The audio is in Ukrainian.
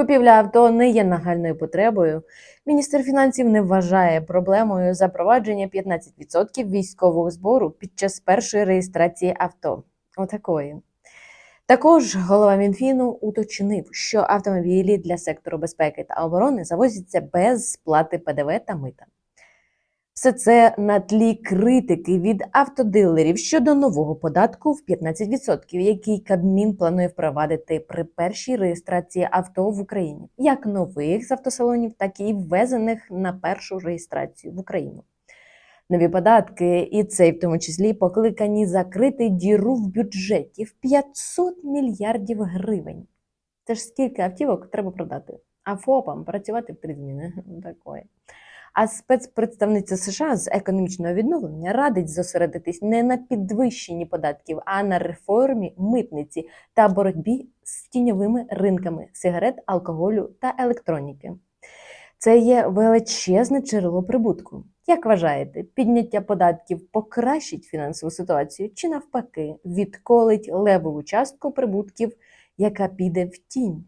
Купівля авто не є нагальною потребою. Міністр фінансів не вважає проблемою запровадження 15% військового збору під час першої реєстрації авто. Отакої. Також голова Мінфіну уточнив, що автомобілі для сектору безпеки та оборони завозяться без сплати ПДВ та мита. Все це на тлі критики від автодилерів щодо нового податку в 15%, який Кабмін планує впровадити при першій реєстрації авто в Україні, як нових з автосалонів, так і ввезених на першу реєстрацію в Україну. Нові податки, і цей в тому числі покликані закрити діру в бюджеті в 500 мільярдів гривень. Це ж скільки автівок треба продати, а ФОПам працювати в три зміни. Такої. А спецпредставниця США з економічного відновлення радить зосередитись не на підвищенні податків, а на реформі митниці та боротьбі з тіньовими ринками сигарет, алкоголю та електроніки. Це є величезне джерело прибутку. Як вважаєте, підняття податків покращить фінансову ситуацію чи навпаки відколить левову частку прибутків, яка піде в тінь?